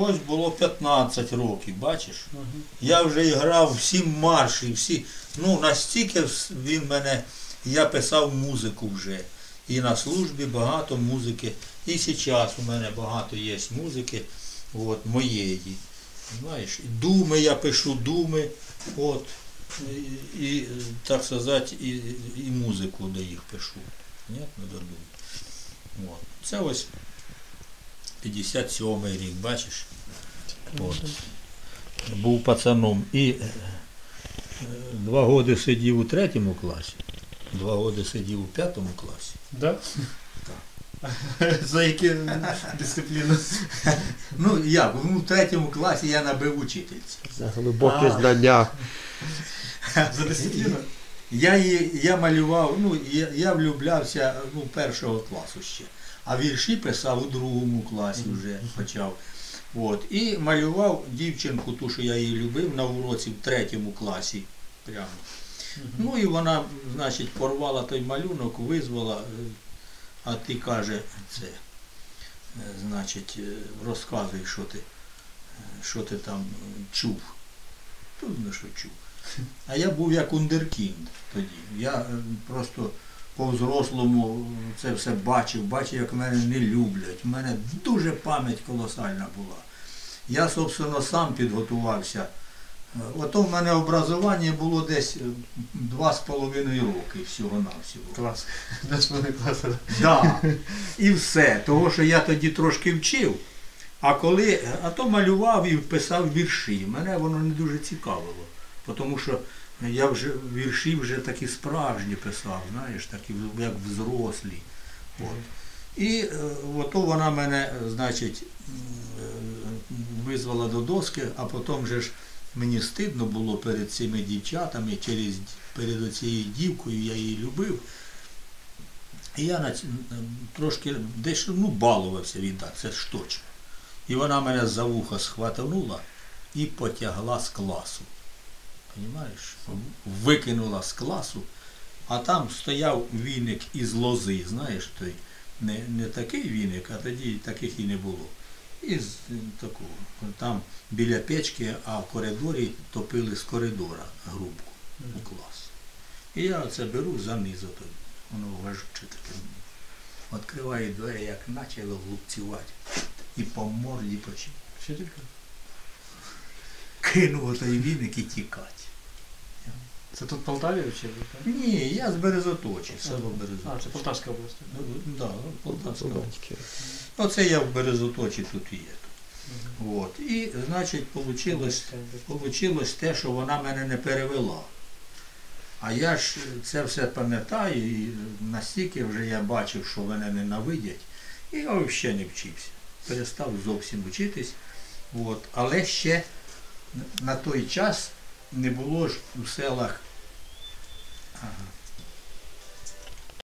Ось було 15 років, бачиш? Я вже грав всі марші, всі. Ну, настільки він мене. Я писав музику вже. І на службі багато музики. І зараз у мене багато є музики, от, моєї. Знаєш, думи я пишу, думи, от, і, і так сказати, і, і музику до їх пишу. Ні, не до дум. От. Це ось 57 рік, бачиш? От. Був пацаном. І е, два роки сидів у третьому класі, два роки сидів у п'ятому класі. Да? За які дисципліни? Ну як, ну, в третьому класі я набив учительці. За глибокі А. знання. За дисципліну? Я, її, я малював, ну, я, я влюблявся ну, першого класу ще. А вірші писав у другому класі вже почав. От. І малював дівчинку, ту, що я її любив, на уроці в третьому класі. Прямо. Ну і вона, значить, порвала той малюнок, визвала, е, а ти каже, це, е, значить, е, розказуй, що ти, що ти там чув. Трудно, що чув. А я був як ундеркінд тоді. Я просто по-взрослому це все бачив, бачив, як мене не люблять. У мене дуже пам'ять колосальна була. Я, собственно, сам підготувався. Е, Ото в мене образування було десь е, два з половиною роки всього-навсього. Клас. Два з половиною класи. Да. І все. Того, що я тоді трошки вчив, а коли, а то малював і писав вірші. Мене воно не дуже цікавило. Тому що я вже вірші вже такі справжні писав, знаєш, такі як взрослі. От. І е, ото вона мене, значить, визвала до доски, а потім же ж мені стидно було перед цими дівчатами, через, перед цією дівкою я її любив. І я на трошки дещо ну, балувався віддати, це ж точно. І вона мене за вуха схватанула і потягла з класу. Понімаєш? Викинула з класу, а там стояв віник із лози, знаєш, той не, не такий віник, а тоді таких і не було. Із е, такого. Там біля печки, а в коридорі топили з коридора грубку у клас. І я оце беру занизу тоді. Воно важче таке. Відкриваю двері, як почало глупцювати. І по морді почав. Вчителька? Кинув той віник і тікати. Це тут в Полтаві вчили, так? Ні, я з Березоточі, село А, це Полтавська область. так? Ну, Да, Полтавська. Батьки. Оце я в Березоточі тут і є. От. І, значить, получилось, получилось те, що вона мене не перевела. А я ж це все пам'ятаю, і настільки вже я бачив, що мене ненавидять, і я взагалі не вчився. Перестав зовсім вчитись. От. Але ще на той час не було ж у селах Uh-huh.